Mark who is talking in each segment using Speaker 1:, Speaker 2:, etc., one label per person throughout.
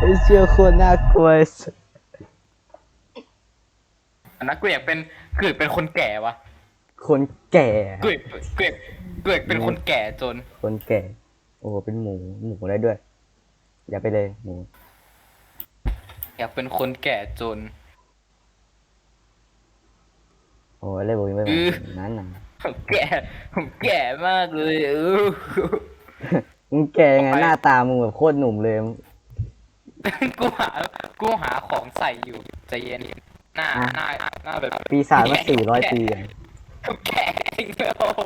Speaker 1: ไอ้เชี่ยโคตรน่ากลัวไอ้สัส
Speaker 2: อันนั้นกูอยากเป็นกูอยากเป็นคนแก่วะ
Speaker 1: คนแก่
Speaker 2: กูอยากกูอยากกูอยากเป็นคนแก่จน
Speaker 1: คนแก่ โอ้โหเป็นหมูหมูได้ด้วย อย่าไปเลยหมู
Speaker 2: อยากเป็นคนแก่จน
Speaker 1: โอ้ยเลยบอกไม่
Speaker 2: อือ
Speaker 1: นั้นน่ะ
Speaker 2: ผมแก่ผมแก่มากเลยเออ
Speaker 1: มึงแก่ไง
Speaker 2: ต่อไป
Speaker 1: หน้าตามึงแบบโคตรหนุ่มเลย
Speaker 2: กูหากูหาของใส่อยู่ใจเย็นหน้า
Speaker 1: อะ
Speaker 2: หน้าหน้าแบบ
Speaker 1: ปีศาจมาสี่ร้อยปีอะ
Speaker 2: แก่จริงเลยโอ้โห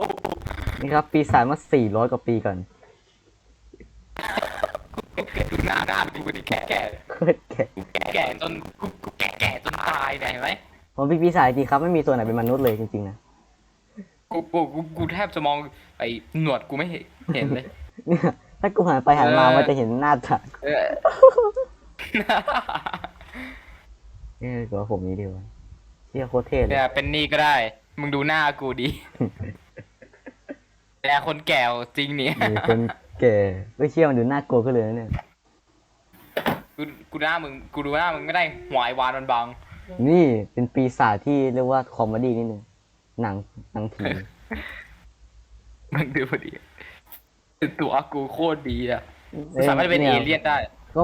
Speaker 1: นี่ครับ ปีศาจมาสี่ร้อยกว่าปีก่อน
Speaker 2: ดูหน้าหน้าดูดิแก่แก่
Speaker 1: โคตรแก่
Speaker 2: แก่แก่จนกูกูแก่แก่จนตายเนี่ยเห็นไหม
Speaker 1: ผมเป็นปีศาจจริงครับ ไม่มีตัวไหนเป็นมนุษย์เลยจริงๆนะ
Speaker 2: กูกูกูกูแทบจะมองไอ้หนวดกูไม่เห็นเห็นเลย
Speaker 1: เนี่ย ถ้ากูหันไปหันมา
Speaker 2: เออ
Speaker 1: มันจะเห็นหน้าตา
Speaker 2: เออ
Speaker 1: เออตัวผมนี้ดีกว่าเชี่ยโคตรเท่เลย
Speaker 2: เนี่ยเป็นนี่ก็ได้ มึงดูหน้ากูดิแต่คนแก่จริงเนี่ย
Speaker 1: มีคนแก่ไม่เชี่ยมันดูน่ากลัวขึ้นเลยนะเนี่ย
Speaker 2: กูกูหน้ามึงกูดูหน้ามึงไม่ได้หวายวานมันบัง
Speaker 1: นี่เป็นปีศาจที่เรียกว่าคอมเมดี้นิดนึง หนังหนังผี
Speaker 2: มึงดูพอดี ตัวกูโคตรดีอะสามารถเป็นเอเลี่ยนได้
Speaker 1: ก็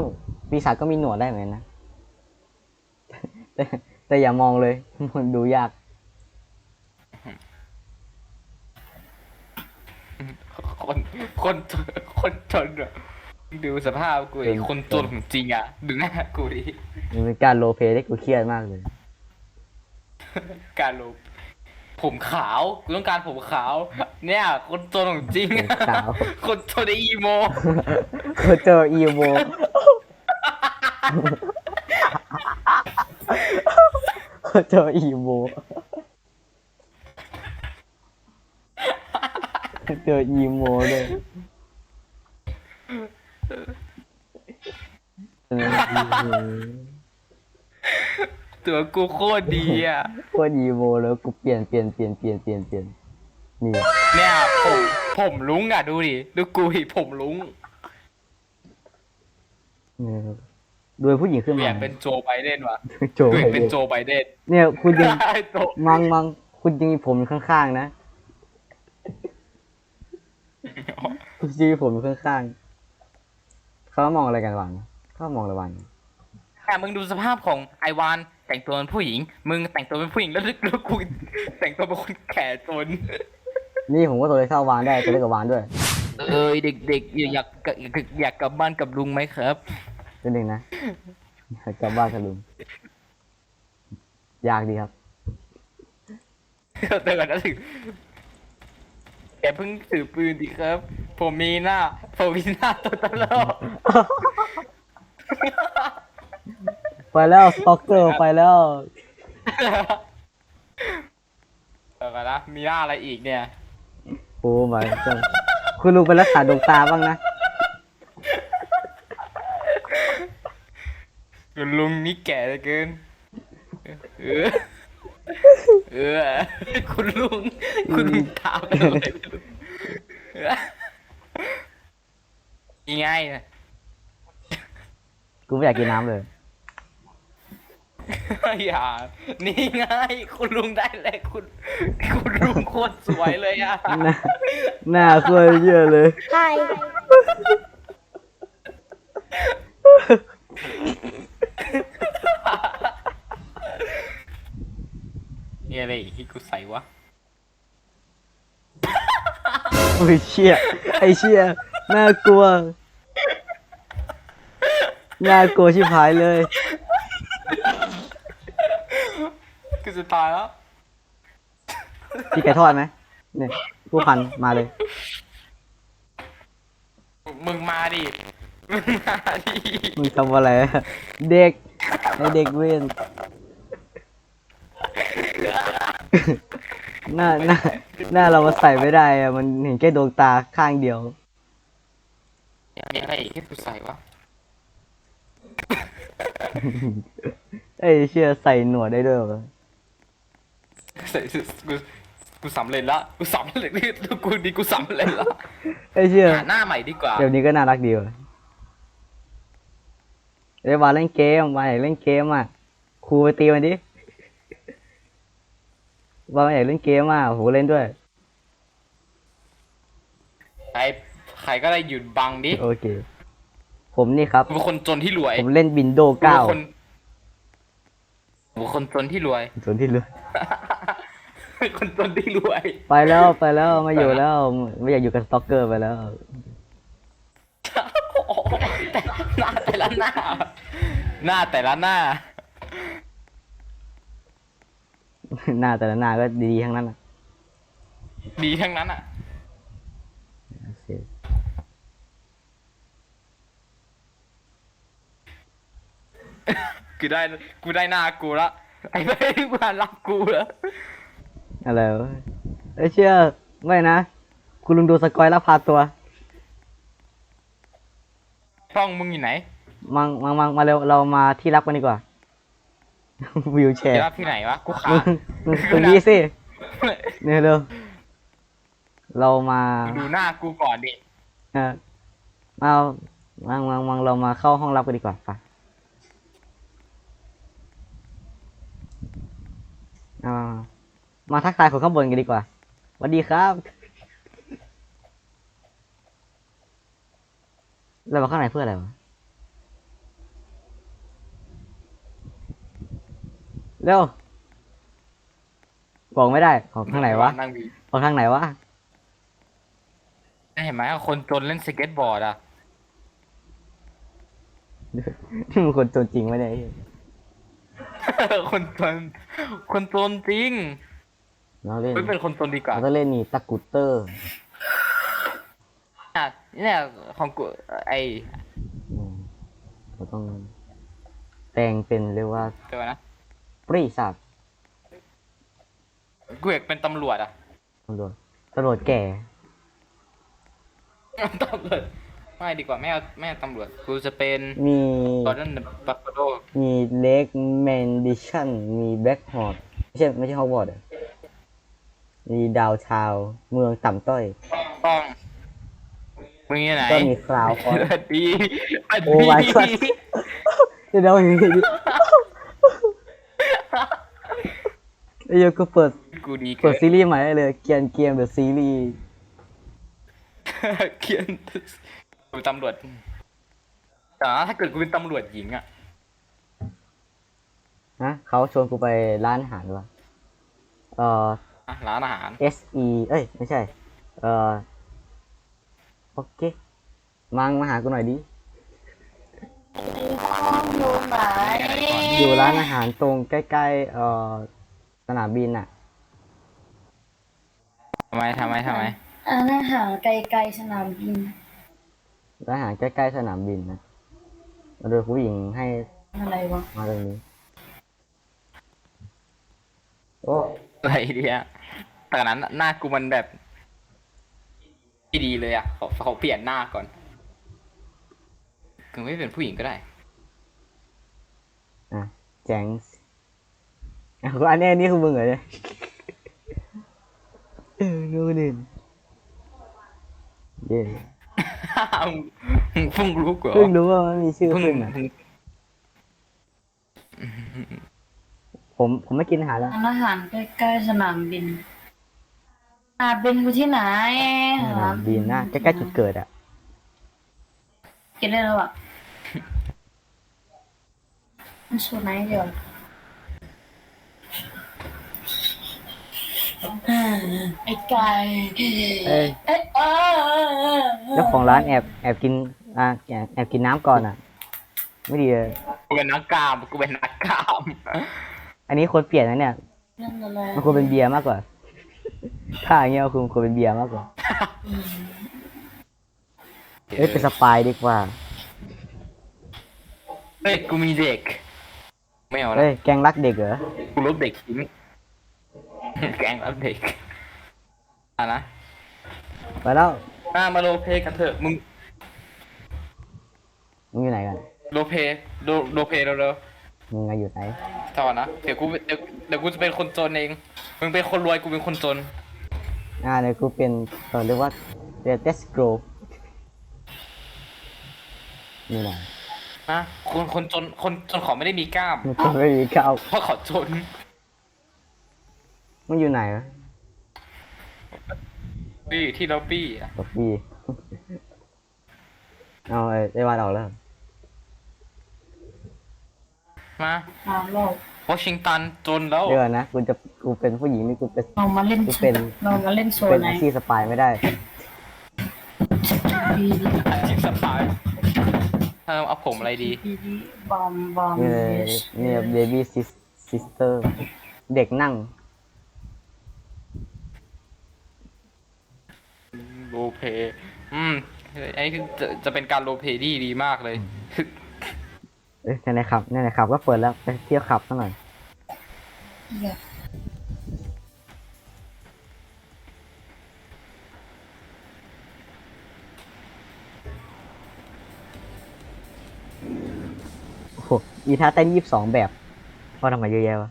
Speaker 1: ปีศาจก็มีหนวดได้เหมือนกันนะแต่แต่อย่ามองเลย มันดูยาก
Speaker 2: คนคนคนจนอะดูสภาพกูไอ้คนจนของจริงอะดูหน้ากูดิ
Speaker 1: มันเป็นการโรลเพลย์ที่กูเครียดมากเลย
Speaker 2: การลบ ผมขาวกูต้องการผมขาว เนี่ย คนจนของจริง
Speaker 1: ผมขาว
Speaker 2: คนจนในอีโม
Speaker 1: เขาเจออีโวเขาเจออีโวเจออีโมเลยเอออีโม
Speaker 2: ตัวกูโคตรดีอะ
Speaker 1: โคตรอีโวแล้วกูเปลี่ยนเปลี่ยนเปลี่ยนเปลี่ยนเปลี่ยนเปลี่ยนนี่
Speaker 2: เนี่ยผมผมลุงอะดูดิดูกูดิผมลุง
Speaker 1: เออโดยผู้หญิงขึ้น
Speaker 2: อ
Speaker 1: มายา
Speaker 2: กเป็นโจไบเดนวะ
Speaker 1: โจ
Speaker 2: กูอยาก
Speaker 1: ไบ
Speaker 2: เป็น
Speaker 1: เดน
Speaker 2: โจไบเดน
Speaker 1: เนี่ย คุณยัง
Speaker 2: โจ
Speaker 1: มังมังคุณยังมีผมอยู่ข้างๆนะคุณยังมีผมอยู่ข้างๆเขามองอะไรกันวะเขามองอะไรวะ
Speaker 2: แต่มึงดูสภาพของไอวานแต่งตัวเป็นผู้หญิง มึงแต่งตัวเป็นผู้หญิงแล้วแล้วกูแต่งตัวเป็นคนแก่จน
Speaker 1: นี่ผมก็ตัวเล็กเท่าวานได้ตัวเล็กกว่าวานด้วย
Speaker 2: เอ้ยเด็กๆอยากอยากอยากกลับบ้านกับลุงไหมครับ
Speaker 1: นิดนึงนะกลับบ้านกับลุงยากดีครับ
Speaker 2: เตือนนะถึงแกเพิ่งถือปืนดิครับ ผมมีหน้า ผมมีหน้าตัวตลก
Speaker 1: ไปแล้วสต็อกเกอร์ไปแล้ว
Speaker 2: เออนะมีหน้าอะไรอีกเนี่ย
Speaker 1: โอ้ my god คุณลุงไปรักษาดวงตาบ้างนะ
Speaker 2: คุณลุงนี่แก่เหลือเกิน เออ เออ คุณลุง คุณลุงตามไปอะไรไม่รู้เออยังไงนะ
Speaker 1: กูไม่อยากกินน้ำเลย
Speaker 2: อย่า นี่ไง คุณลุงได้เลยคุณ คุณลุงโคตรสวยเลยอะ
Speaker 1: หน้าหน้าโคตรเยอะเลย
Speaker 3: Hi.
Speaker 2: นี่อะไรอีกที่กูใส่วะ
Speaker 1: โอ้ยเชี่ยไอเชี่ยน่ากลัว น่ากลัวชิบหายเลย
Speaker 2: กูจะตายแล้ว
Speaker 1: พี่ไก่ทอดไหมเนี่ยผู้พันมาเลย
Speaker 2: มึงมาดิมึงมาดิ
Speaker 1: มึงทำอะไรอะเด็กไอเด็กเว้นหน้าหน้าหน้าเรามาใส่ไม่ได้อะมันเห็นแค่ดวงตาข้างเดียว
Speaker 2: มีอะไรอีกที่กูใส่วะ
Speaker 1: ไอยเชี่ยใส่หนวดได้ด้วยเหรอ
Speaker 2: ใส่กูกูสำเร็จละกูสำเร็จแล้วกูดีกูสำเร็จละ
Speaker 1: ไอเชี่ย
Speaker 2: หาหน้าใหม่ดีกว่า
Speaker 1: เดี๋ยวนี้ก็น่ารักดีว่ะเอ้ยมาเล่นเกมมาอยากเล่นเกมอะครูไปตีมันดิว่าอยากเล่นเกมอะโหเล่นด้วย
Speaker 2: ใครใครก็ได้หยุดบังดิ
Speaker 1: โอเค ผมนี่ครับ
Speaker 2: กูเป็นคนจนที่รวย
Speaker 1: ผมเล่นบินโด
Speaker 2: กู
Speaker 1: เก้า
Speaker 2: เป็นคน กูเป็นคนจนที่รวย
Speaker 1: ส่วนที่เหลือ
Speaker 2: เป็นคนจนที่รวย
Speaker 1: ไปแล้วไปแล้วไมาอยู่แล้วไม่อยากอยู่กับสตอกเกอร์ไปแล้ว
Speaker 2: โอ้โหแต่หน้าแต่ละหน้า หน้าแต่ละหน้า
Speaker 1: หน้าแต่ละหน้าก็ดีๆทั้งนั้นอะ
Speaker 2: ดีทั้งนั้นอะ
Speaker 1: โอเค
Speaker 2: กูได้กูได้หน้ากูละไอ้ไม่ได้มารับกูแล้ว
Speaker 1: อะไรวะเอ้ยเชื่อไม่นะคุณลุงดูสกอยแล้วพาตัว
Speaker 2: ช่องมึงอยู่ไหน
Speaker 1: มังมังมังมาเร็วเรามาที่รับกันดีกว่า วิวแชร์
Speaker 2: จะรับที่ไหนวะกูขา
Speaker 1: มึงมึงตรงนี้สิเนี่ยเร็วเรามา
Speaker 2: ดูหน้ากูก่อนดิ
Speaker 1: เออมามังมังมังเรามาเข้าห้องรับกันดีกว่าไป เอามามามาทักทายคนข้างบนกันดีกว่าสวัสดีครับเรามาข้างในเพื่ออะไรวะเร็วบอกไม่ได้ของทางไหนวะ
Speaker 2: นั่งวี
Speaker 1: ของทางไหนวะ
Speaker 2: เห็นไหมคนจนเล่นสเก็ตบอร์ดอะ
Speaker 1: นี่มันคนจนจริงไหมเนี่ยไอ้เหี้ย
Speaker 2: คนจนคนจนจริง
Speaker 1: เราเล่น
Speaker 2: ไม่เป็นคนจนดีกว่า
Speaker 1: เราต้องเล่นนี่ตะกรุตเตอร์
Speaker 2: อะเนี่ยของกูไอ
Speaker 1: อืมเราต้องแต่งเป็นเรียกว่า
Speaker 2: เดี๋ยวนะ
Speaker 1: ปรีศาจ
Speaker 2: กูอยากเป็นตำรวจอะ
Speaker 1: ตำรวจตำรวจแก่
Speaker 2: ตำรวจ ไม่ดีกว่าไม่เอาไม่เอาตำรวจกูจะเป็น
Speaker 1: มี
Speaker 2: กอร์ดอนบัฟฟาโล
Speaker 1: มีเล็กแมนดิชันมีแบ็กฮอร์ดไม่ใช่ไม่ใช่ฮอกวอตส์อะมีดาวชาวเมืองต่ำต้อย
Speaker 2: ต้องมึงอยู่ไหน
Speaker 1: ก็มีคราวค
Speaker 2: ส
Speaker 1: อย
Speaker 2: วัสดีสวัส
Speaker 1: โอ้ my god
Speaker 2: ดี
Speaker 1: เดี๋ยวเดี๋ยวอย่างนี้ไอ้เหี้ยก็เปิด
Speaker 2: กูดี
Speaker 1: เปิ
Speaker 2: เกิ
Speaker 1: ด
Speaker 2: น
Speaker 1: ซีรีส์ใหม่ได้เลย เกียนเกียนเดอะซีรีส์
Speaker 2: เขียน กูเป็นตำรวจแต่ถ้าเกิดกูเป็นตำรวจหญิงอะ
Speaker 1: นะเขาชวนกูไปร้านอาหารวะเอ่อ
Speaker 2: อะร้านอาหาร
Speaker 1: S E เอ้ย ไม่ใช่ เอ่อ โอเค มังมาหากูหน่อยดิ
Speaker 3: อยู่ไหน
Speaker 1: อยู่ร้านอาหารตรงใกล้ๆ เอ่อ สนามบินอะ
Speaker 2: ทำไม ทำไม ทำไม
Speaker 3: อันอาหารไกลๆสนามบิน
Speaker 1: ร้านอาหารใกล้ๆสนามบินนะมาโดยผู้หญิงให้
Speaker 3: อะไรวะ
Speaker 1: มาตรงนี้ โอ้
Speaker 2: อะไรดีอะแต่นั้นหน้ากูมันแบบไม่ดีเลยอะเขาเขาเปลี่ยนหน้าก่อนคือไม่เป็นผู้หญิงก็ได้
Speaker 1: อะแจงส์อะกูอันนี้อันนี้คือมึงเหรอเนี่ยเออนู่นนี่เย่
Speaker 2: มึงเพิ่งรู้เหรอ
Speaker 1: เพิ่งรู้ว่ามันมีชื่อ
Speaker 2: เพิ่ง
Speaker 1: ขึ้นอะผมผมไม่กินอาหารแล้ว
Speaker 3: อันอาหารใกล้ๆสนามบินสนามบินกูที่ไหน
Speaker 1: สนามบินนะใกล้ๆจุดเกิดอะ
Speaker 3: กินได้แล้วอะมันสูตรไหนเดี๋ยว ไอ้ไก่
Speaker 1: เอ้ย
Speaker 3: เอ๊ะเออ
Speaker 1: เจ้าของร้านแอบแอบกินอะแอบแอบกินน้ำก่อนอะ ไม่ดีเลย
Speaker 2: กูเป็นนักกล้ามกูเป็นนักกล้าม
Speaker 1: อันนี้ควรเปลี่ยนนะเนี่ย
Speaker 3: นั่นอะไร
Speaker 1: มันควรเป็นเบียร์มากกว่า ถ้าอย่างเงี้ยคือควรเป็นเบียร์มากกว่า เอ้ยเป็นสปายดีกว่า
Speaker 2: เฮ้ยกูมีเด็ก ไม่เอาละ
Speaker 1: เฮ้ยแกงรักเด็กเหรอ
Speaker 2: กูลบเด็กทิ้ง แกล้งรับเด็กอะนะ
Speaker 1: ไปแล้ว
Speaker 2: อะมาโรลเพลย์กันเถอะมึง
Speaker 1: มึงอยู่ไหนกัน
Speaker 2: โรลเพลย์โรโรลเพลย์เร็ว
Speaker 1: มึงอะอยู่ไหน
Speaker 2: ๆต่อนะเดี๋ยวกูเดี๋ยวเดี๋ยวกูจะเป็นคนจนเองมึงเป็นคนรวยกูเป็นคนจน
Speaker 1: อ่าเดี๋ยวกูเป็นเออเรียกว่าเดตสโกรนี่แหละ
Speaker 2: นะคนคนจนคนจนเขาไม่ได้มีกล้าม
Speaker 1: มันก็ไม่มีข้าว
Speaker 2: เพราะเขาจน
Speaker 1: มันอยู่ไหนวะ
Speaker 2: ปี้ที่ล็อบบี้อะ
Speaker 1: กับปีเอาไอ้ไอ้วาดออกแล้ว
Speaker 2: มา
Speaker 3: ตามโลก
Speaker 2: วอชิงตันจนแล้ว
Speaker 1: เดี๋ยวก่อนนะกูจะกูเป็นผู้หญิงนี่กูเป็น
Speaker 3: เรามาเล่น
Speaker 1: กูเป็น
Speaker 3: เรามาเล่นโซ
Speaker 1: เป็น
Speaker 3: นไหน
Speaker 1: อาชีพสปายไม่ได้
Speaker 3: ปีดี
Speaker 2: จิบสปายเออเอาผมอะไรดี
Speaker 3: ปีดีบอมบอม
Speaker 1: นี่เลยนี่เบบี้ซิสเตอร์ เด็กนั่ง
Speaker 2: โรลเพลย์อืมไอ้คือจะจะเป็นการโรลเพลย์ที่ดีมากเลย
Speaker 1: เอ้ยในๆขับในๆขับ ก็เปิดแล้วไปเที่ยวขับซะหน่อย
Speaker 3: เหี้ย
Speaker 1: โอ้โหอีท่าเต้นยี่สิบสองแบบว่าทำไมเยอะแยะวะ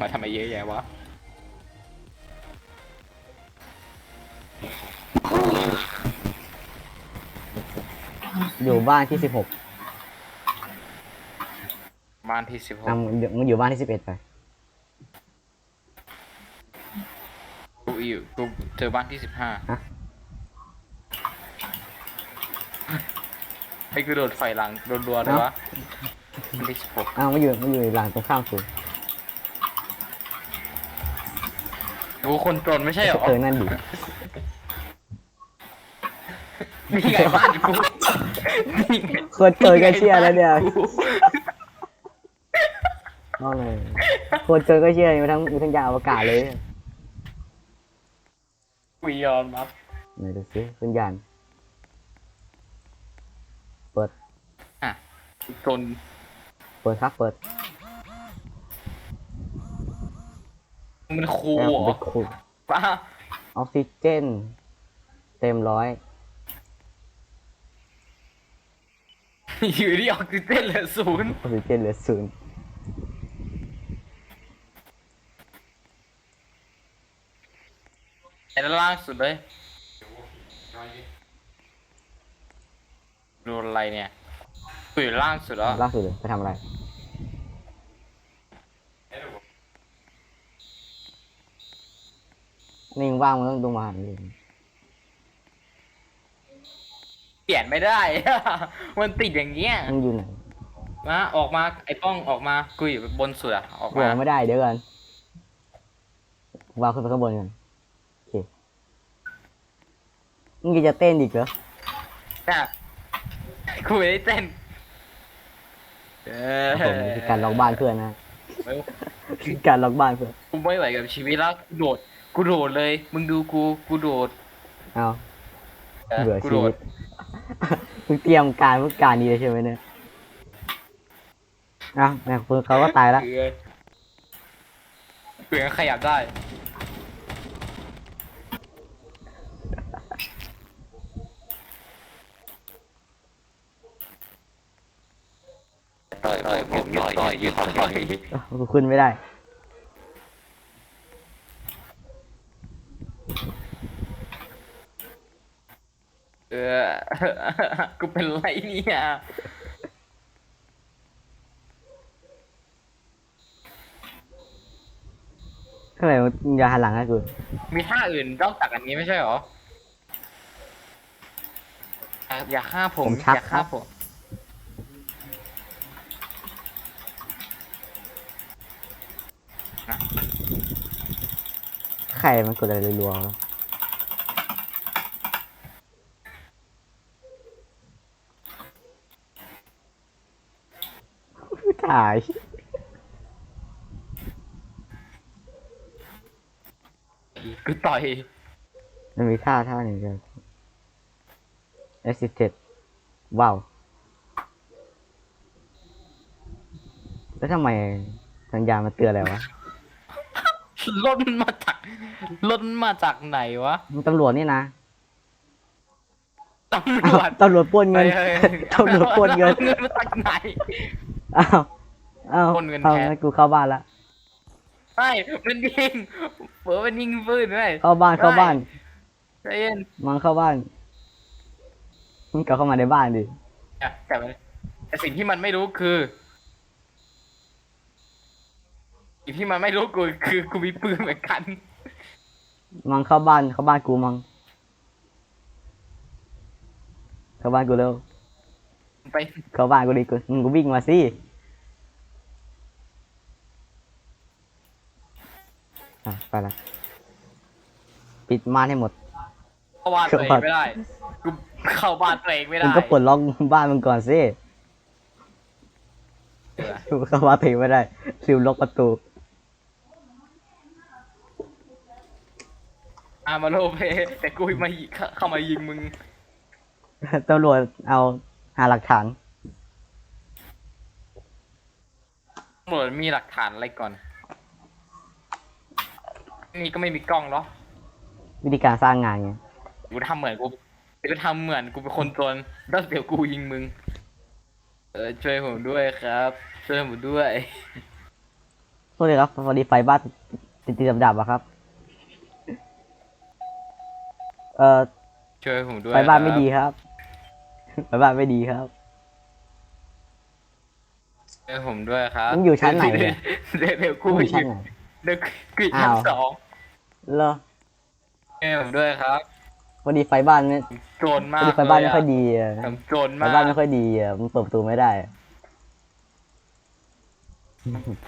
Speaker 2: มาทำไมเยอะแยะวะ
Speaker 1: อยู่บ้านที่สิบหก
Speaker 2: บ้านที่สิบหก
Speaker 1: อะมึงอยู่มึงอยู่บ้านที่สิบเอ็ดไป
Speaker 2: กูอยู่กูเจอบ้านที่สิบห้า
Speaker 1: ฮะ
Speaker 2: ไอ้กูโดดไฟหลังโดนรัวเลยวะบ้านที่สิบหก
Speaker 1: อ้าวมาอยู่มาอยู่หลังตรงข้ามกู
Speaker 2: กูคนจนไม่ใช่เหรอ
Speaker 1: เออนั่นดิ
Speaker 2: นี่ไงบ้านกูนี่ไง
Speaker 1: คนเจอก็เชียร์แล้วเนี่ยเอาเลยคนเจอก็เชียร์อยู่ทั้งอยู่ทั้งยานอวกาศเลย
Speaker 2: กูยอมรับ
Speaker 1: ไหนดูสิเป็นยานเปิด
Speaker 2: อะจน
Speaker 1: เปิดครับเปิด
Speaker 2: มึงเป็นครู
Speaker 1: แล้ว
Speaker 2: เหร
Speaker 1: เป็
Speaker 2: อน
Speaker 1: คู
Speaker 2: ป้า
Speaker 1: ออกซิเจน เต็มร้อย
Speaker 2: อยู่ที่ออกซิเจนเหลือศูนย์
Speaker 1: ออกซิเจนเหลือศูนย์
Speaker 2: ไอ้ด้านล่างสุดเลยดูอะไรเนี่ยกูอยู่ล่างสุดแล้ว
Speaker 1: ล่าสุดเลยไปทำอะไรนี่มึงว่างมันต้องลงมาหาเอง
Speaker 2: เปลี่ยนไม่ได้ มันติดอย่างเงี้ย
Speaker 1: มึงอยู่ไหน
Speaker 2: มาออกมาไอ้ป้องออกมากูอยู่บนสุดอะออก
Speaker 1: บอ
Speaker 2: มาก
Speaker 1: ไม่ได้เดี๋ยวกันวางขึ้นไปข้างบนกันโอเคมึงยังจะเต้นอีกเหรอ
Speaker 2: เนี่ยกูไม่ได้เต้นเออ
Speaker 1: ครับผมนี่คือการล็อกบ้านเพื่อนนะ
Speaker 2: เอ้ย
Speaker 1: คือการล็อกบ้านเพื่อน
Speaker 2: กูไม่ไหวกับชีวิตแล้วกูโดดกูโดดเลย มึงดูกูกูโดด
Speaker 1: เอา
Speaker 2: ออ
Speaker 1: เบื่อ
Speaker 2: กู
Speaker 1: ชี
Speaker 2: โด
Speaker 1: วิ
Speaker 2: ด
Speaker 1: ต มึงเตรียมการเพื่อการนี้เลยใช่ไหมเนี่ยเอ้าแม่งเพื่อนเขาก็ตายแล้ว
Speaker 2: เออเปลี่ยนขยับได้ ต่อยต่อยผมต่อยต่อยยืนต่อย
Speaker 1: เอ้ากูขึ้นไม่ได้
Speaker 2: ออกูเป็นไรเนี่ย
Speaker 1: ทำไมมึงอย่าหันหลังให้กู
Speaker 2: มีท่าอื่นนอกจากอันนี้ไม่ใช่หรออย่าอย่าฆ่าผม
Speaker 1: ผมชัก
Speaker 2: อย่า
Speaker 1: ค
Speaker 2: ฆ่า
Speaker 1: รับ
Speaker 2: ผม
Speaker 1: ใครมันกดอะไรรัวๆ วะถ่าย
Speaker 2: กูต่อย
Speaker 1: มันมีท่าท่าหนึ่งเดียว assisted ว้าว แล้วทำไมสัญญาณมันเตือนอะไรวะ
Speaker 2: รถมันมาจากรถมันมาจากไหนวะ
Speaker 1: มันตำรวจนี่นะ
Speaker 2: ตำร
Speaker 1: อ้าว
Speaker 2: วจ
Speaker 1: ตำรวจปล้นเงิน
Speaker 2: ฮ้ย
Speaker 1: ตำรวจปล้นเงิน
Speaker 2: เงินมาจากไหน
Speaker 1: อ้าว อ้าว
Speaker 2: ปล้นเงิน
Speaker 1: เอา
Speaker 2: แทน
Speaker 1: งั้นกูเข้าบ้านละ
Speaker 2: ไม่มันยิงเปิดมันยิงปืนด้วย
Speaker 1: เข้าบ้านเข้าบ้าน
Speaker 2: ใจเย็น
Speaker 1: มังเข้าบ้านมึงกลับเข้ามาในบ้านดิ
Speaker 2: แต่แต่มันแต่สิ่งที่มันไม่รู้คือสิ่งที่มันไม่รู้กูคือกูมีปืนเหมือนกัน
Speaker 1: มังเข้าบ้านเข้าบ้านกูมัง เข้าบ้านกูเร็ว
Speaker 2: ไป
Speaker 1: เข้าบ้านกูดิกูมึงก็วิ่งมาสิ อะไปละปิดม่านให้หมด
Speaker 2: เข้าบ้านตัวเองไม่ได้กูเข้าบ้านตัวเองไม่
Speaker 1: มึ
Speaker 2: ได้
Speaker 1: งก็ปลดล็อกบ้านมึงก่อนสิ
Speaker 2: เออ
Speaker 1: มึงเข้าบ้านตัวเองไม่ได้ซิวล็อกประตู
Speaker 2: อามาโลเพแต่กูมายิเข้าเข้ามายิงมึง
Speaker 1: ตำรวจเอาหาหลักฐาน
Speaker 2: ตำรวจมีหลักฐานอะไรก่อน นี่ก็ไม่มีกล้องหรอ
Speaker 1: วิธีการสร้างงานไง
Speaker 2: กูทำเหมือนกูกูทำเหมือนกูเป็นคนจนแล้วเดี๋ยวกูยิงมึง เออช่วยผมด้วยครับ ช่วยผมด้วย
Speaker 1: โทษเลยครับพอดีไฟบ้านติดติดดับๆอะครับ เอ่อ
Speaker 2: ช่วยผมด้วย
Speaker 1: ไฟบ้านไม่
Speaker 2: ครับ
Speaker 1: ดีครับ ไฟบ้านไม่ดีครับ
Speaker 2: ช่วยผมด้วยครับ
Speaker 1: มึงอยู่ชั้นไหนเนี่ย
Speaker 2: เดี๋ยวเดี๋ยวกู
Speaker 1: กู
Speaker 2: ไป
Speaker 1: อยู่ชั้
Speaker 2: ยิ
Speaker 1: น
Speaker 2: ง
Speaker 1: ไหน
Speaker 2: เดี๋ยวกูอยู่ชั้น
Speaker 1: อ้าว
Speaker 2: สอง
Speaker 1: เหรอ
Speaker 2: ช่วยผมด้วยครับ
Speaker 1: พอดีไฟบ้านไม่
Speaker 2: โจร
Speaker 1: พ
Speaker 2: มา
Speaker 1: อกดีไฟบ้านไม่ค่อยดีอะ
Speaker 2: ผมโจร
Speaker 1: ไฟ
Speaker 2: มาก
Speaker 1: บ้านไม่ค่อยดีอะมันเปิดประตูไม่ได้อะ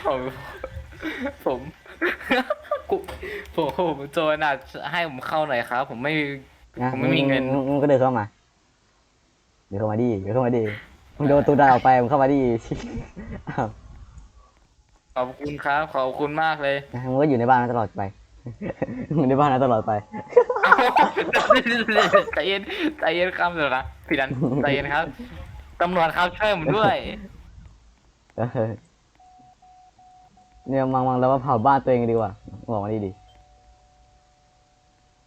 Speaker 2: ผมผมกูผมผมโจรอะให้ผมเข้าหน่อยครับ ผมไม่
Speaker 1: นะ
Speaker 2: ผมไม่มีเงิน
Speaker 1: งมึงก็เดินเข้ามา เดี๋ยวเข้ามาดิ เดี๋ยวเข้ามาดิมึงโดนประตูดันออกไปมึงเข้ามาดิอ้าว
Speaker 2: ขอบคุณครับ ขอบคุณมากเลย
Speaker 1: นะมึงก็อยู่ในบ้านนั้นตลอดไป มึงอยู่ในบ้านนั้นตลอดไป
Speaker 2: ใจเย็นใจเย็นครับเดี๋ยวนะพี่ดันใจเย็นครับตำรวจครับช่วยผมด้วย
Speaker 1: เออเนี่ยมังมังแล้วมาเผาบ้านตัวเองดีกว่าบอกมาดีดิ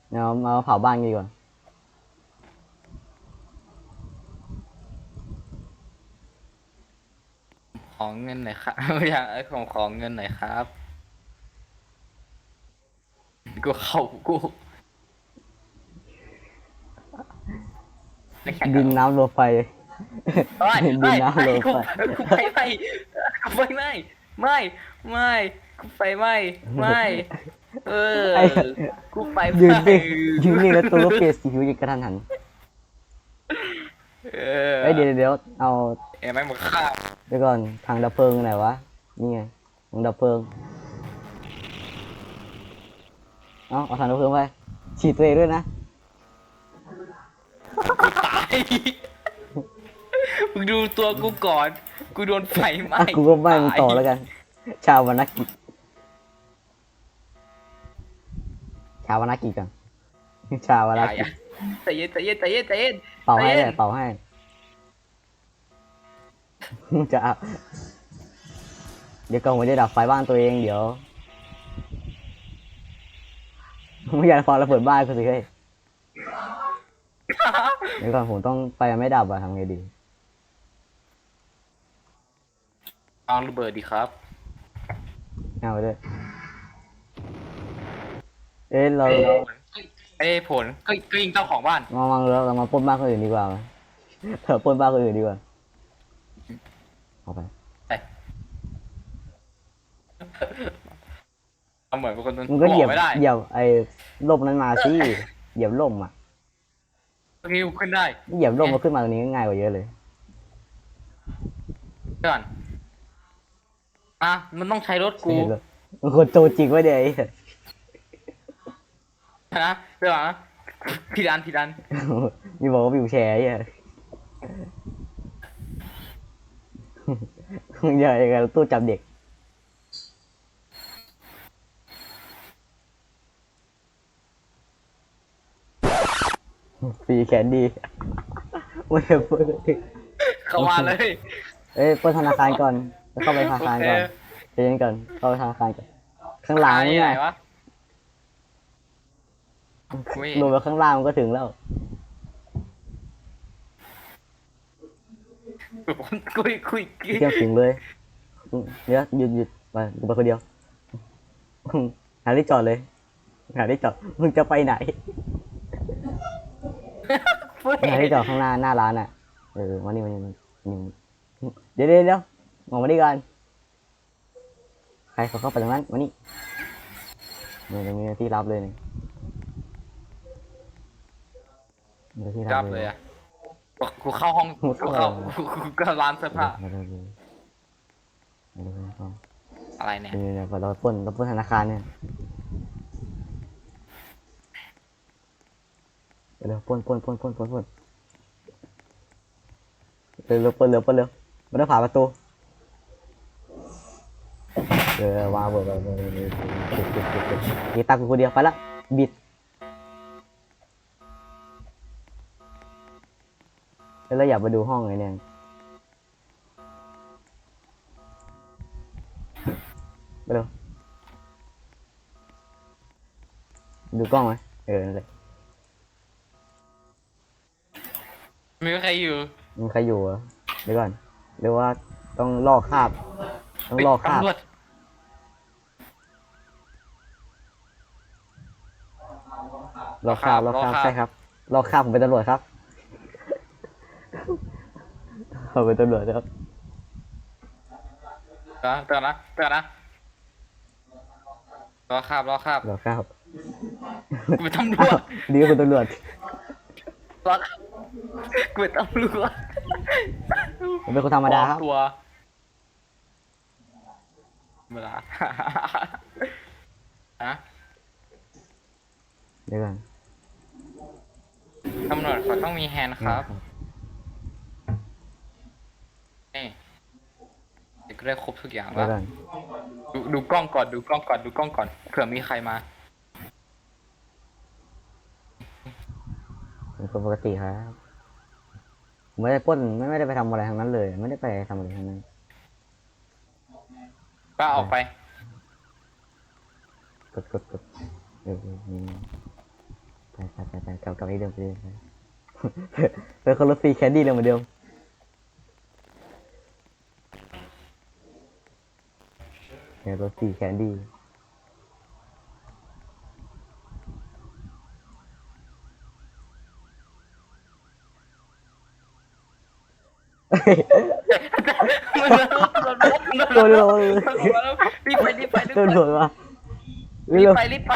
Speaker 1: เนี่ยมาเผาบ้านกันดีกว่า
Speaker 2: ของเงินหน่อยครับ อยากให้ผมขอเงินหน่อยครับ กูเข้ากู
Speaker 1: ดินน้ำลมไฟ
Speaker 2: ไม่
Speaker 1: ดิน
Speaker 2: ไม่
Speaker 1: น้ำล
Speaker 2: ไม่
Speaker 1: ม
Speaker 2: กู
Speaker 1: ไฟ
Speaker 2: กูไปไม่กูไปไม่ไม่ไม่กูไปไม่ไม่เออ
Speaker 1: ไอ้
Speaker 2: กูไป
Speaker 1: ยืน
Speaker 2: ไม่
Speaker 1: นิ่งยืนนิ่งแล้วตัวก็เปลี่ยนสีผิวอย่างกระทันหัน
Speaker 2: เออ
Speaker 1: เอ้ยเดี๋ยวเดี๋ยวเอา
Speaker 2: เห็นไหมมึงฆ่า
Speaker 1: เดี๋ยวก่อนทางดับเพลิงไหนวะ นี่ไงทางดับเพลิง เอาเอาทางดับเพลิงไปฉีดตัวเองด้วยนะ
Speaker 2: ตายมึงดูตัวกูก่อน กูโดนไฟไหม้
Speaker 1: อะกูก็ไม่มึงต่อแล้วกัน ชาววรรณกิจ ชาววรรณกิจกันชาววรรณ
Speaker 2: อย่า
Speaker 1: กิ
Speaker 2: อย่า
Speaker 1: จ
Speaker 2: ใจเย็นใจเย็นใจเย็นใจเย็น
Speaker 1: เป่าให้
Speaker 2: ใจ
Speaker 1: เล
Speaker 2: เย็
Speaker 1: ย
Speaker 2: น
Speaker 1: เป่าให้ จะเอาเดี๋ยวก่อนผมจะดับไฟบ้านตัวเองเดี๋ยว ไม่อยากฟังระเบิดบ้านกูสิเฮ้ยเดี๋ยวก่อนผมต้องไฟมันไม่ดับอะทำไงดี
Speaker 2: วางระเบิดดีครับ
Speaker 1: เอาไปด้วยเอ๊ะเรา
Speaker 2: ไม่ได้ผลก็ก็ยิงเจ้าของบ้าน
Speaker 1: มามาเราเรามาปล้นบ้านคนอื่นดีกว่าไหมเราปล้นบ้านคนอื่นดีกว่าเอาไป
Speaker 2: เอาเหมือนเป็นคน
Speaker 1: มึงก็เหยียบ
Speaker 2: ไม่ได้
Speaker 1: เหยียบไอ้ล่มนั้นมาสิเหยียบล่มอะ
Speaker 2: เมื่อกี้กูขึ้นได้
Speaker 1: เหยียบล่มมาขึ้นมาตรงนี้ก็ง่ายกว่าเยอะเลย
Speaker 2: เพื่อนอะมันต้องใช้รถกู
Speaker 1: มึงคนโตจริงวะเนี่ยไอ้เหี้ย
Speaker 2: นะเพื่อนนะพี่ดันพี่ดัน
Speaker 1: มีบอกว่าวิวแชร์ไอ้เหี้ยมึงอย่าอย่างกับตู้จับเด็ก ฟรีแคนดี้ไม่ได้พูดถึง
Speaker 2: เข้ามาเลย
Speaker 1: เอ้ยปล้นธนาคารก่อนแล้วเข้าไปธนาคารก่อน
Speaker 2: โอเค
Speaker 1: ใจเย็นก่อนเข้าไปธนาคารก่อนข้างหลัง
Speaker 2: ไห
Speaker 1: นี่
Speaker 2: น
Speaker 1: ไง
Speaker 2: วะไม่เห็น
Speaker 1: ลงไปข้างล่างมันก็ถึงแล้ว
Speaker 2: คุยคุยคุย
Speaker 1: เที่ยงถึงเลยเดี๋ยวหยุดหยุดไปกูไปคนเดียวหาที่จอดเลยหาที่จอดมึงจะไปไหน
Speaker 2: ไเว้ย
Speaker 1: เนี่ยที่จอดข้างหน้าหน้าร้านอะ เออมานี่มานี่มานี่เดี๋ยวเดี๋ยวเดี๋ยวมองมาดีก่อนใครเขาเข้าไปตรงนั้นมานี่เนี่ยตรงนี้ที่รับเลยนี่นี่ที่
Speaker 2: จั
Speaker 1: รั
Speaker 2: บบเลยอะกูเข้าห้องกูเข้ากูกูก็ร้านเสื้อผ้า
Speaker 1: มาดูดูมาดูดู
Speaker 2: อะไรเนี่ย
Speaker 1: นี่เนี่ยเราปล้นเราปล้นธนาคารเนี่ย เร็วปนปนปนปนปนปนเร็วเร็วปนเร็วปนเร็วมันต้องผ่าประตูเออว้างเบิร์ดมีตากูคนเดียวไปละบิดแล้วอยากไปดูห้องไงเนี่ยไปดูดูกล้องไหมเออนั่นแหละ
Speaker 2: ไม่มีใครอยู่
Speaker 1: มีใครอยู่เหรอเดี๋ยวก่อนเรียกว่าต้องลอกคราบ ต้องลอกคราบ
Speaker 2: ตำรวจ
Speaker 1: ลอกคราบลอกคราบใช่ครับลอกคราบผมเป็นตำรวจครับผมเป็นตำรวจครับ
Speaker 2: เดี๋ยวนะเดี๋ยวนะเดี๋ยวนะรอคาบรอคาบ
Speaker 1: ลอกคราบ
Speaker 2: กูเป็นตำรวจ
Speaker 1: ดีก็เป็นตำรวจ
Speaker 2: รอคาบ กูเป็นตำรวจ
Speaker 1: ผมเป็นคนธรรมดาครับ
Speaker 2: ตัวเวลา ฮะ
Speaker 1: เดี๋ยวก่อน
Speaker 2: ตำรวจเขาต้องมีแฮนด์ครับนี่เดี๋ยวก็ได้ครบทุกอย่าง
Speaker 1: เดี๋
Speaker 2: แล้
Speaker 1: ยววก่อน
Speaker 2: ดูดูกล้องก่อนดูกล้องก่อนดูกล้องก่อนเผื่อมีใครมา
Speaker 1: เป็นคนปกติครับผม ไม่ได้ปล้นไม่ไม่ได้ไปทำอะไรทั้งนั้นเลย ไม่ได้ไปทำอะไรทั้งนั้น
Speaker 2: ก็ออกไป
Speaker 1: กดกดกดเออเออนี่ไปไปไปไปกลับกลับที่เดิมไปเดิมไปเป็นคนรถฟรีแคดดี้เลยเหมือนเดิมเนี่ยรถฟรีแคดดี้
Speaker 2: โดนโดนรีบไปรีบไปรีบ
Speaker 1: ตำรวจมา
Speaker 2: รีบไปรีบไป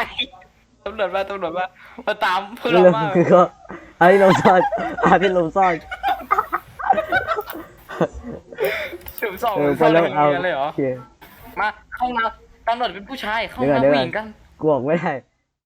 Speaker 2: ตำรวจมาตำรวจมามาตามพวก
Speaker 1: เร็
Speaker 2: เรามา
Speaker 1: คือก็อันนี้ลมซ่อนอันนี้ลมซ่อน
Speaker 2: ถึงสอง
Speaker 1: เออ
Speaker 2: สอง
Speaker 1: แล้ว
Speaker 2: เลย
Speaker 1: เอา
Speaker 2: เลยเหรอมาเข้าห้องน้ำตำรวจเป็นผู้ชายเข้าห้อง
Speaker 1: เดี๋ยวก่อน
Speaker 2: น้ำผู้หญิงกัน
Speaker 1: กูออกไม่ได้